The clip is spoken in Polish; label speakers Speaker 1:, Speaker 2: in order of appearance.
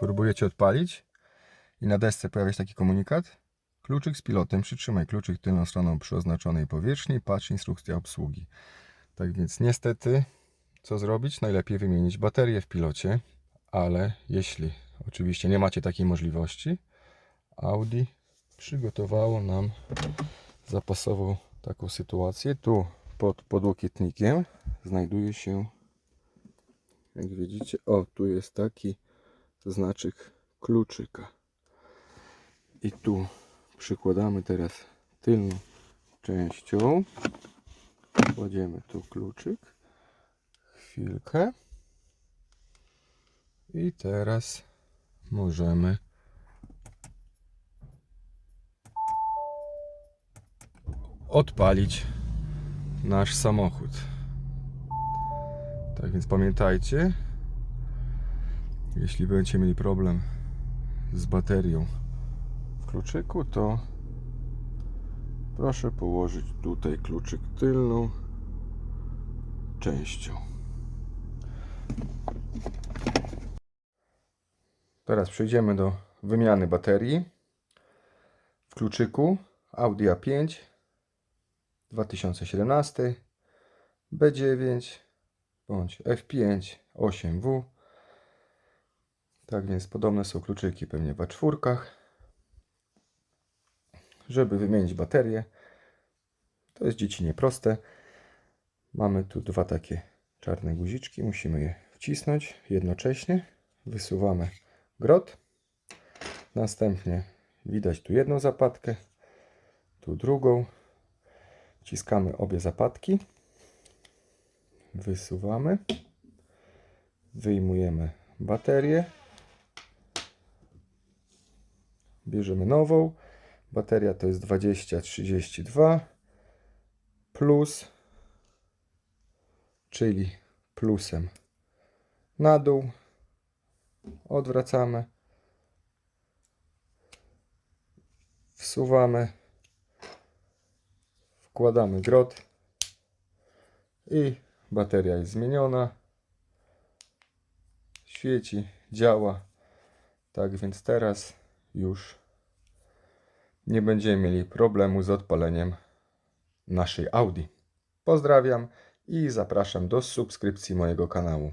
Speaker 1: próbujecie odpalić i na desce pojawia się taki komunikat. Kluczyk z pilotem, przytrzymaj kluczyk tylną stroną przy oznaczonej powierzchni, patrz instrukcja obsługi. Tak więc niestety, co zrobić? Najlepiej wymienić baterię w pilocie, ale jeśli oczywiście nie macie takiej możliwości, Audi przygotowało nam zapasową taką sytuację. Tu pod podłokietnikiem znajduje się, jak widzicie, o tu jest taki znaczek kluczyka. I tu przykładamy teraz tylną częścią. Kładziemy tu kluczyk. Chwilkę. I teraz możemy odpalić nasz samochód. Tak więc pamiętajcie, jeśli będziecie mieli problem z baterią w kluczyku, to proszę położyć tutaj kluczyk tylną częścią. Teraz przejdziemy do wymiany baterii w kluczyku Audi A5 2017 B9 bądź F5 8W. Tak więc podobne są kluczyki pewnie w A4. Żeby wymienić baterię, to jest dziecinnie proste. Mamy tu dwa takie czarne guziczki, musimy je wcisnąć jednocześnie. Wysuwamy grot. Następnie widać tu jedną zapadkę, tu drugą. Wciskamy obie zapadki. Wysuwamy. Wyjmujemy baterię. Bierzemy nową. Bateria to jest 2032 plus, czyli plusem na dół. Odwracamy. Wsuwamy. Wkładamy grot i bateria jest zmieniona. Świeci, działa. Tak więc teraz już nie będziemy mieli problemu z odpaleniem naszej Audi. Pozdrawiam i zapraszam do subskrypcji mojego kanału.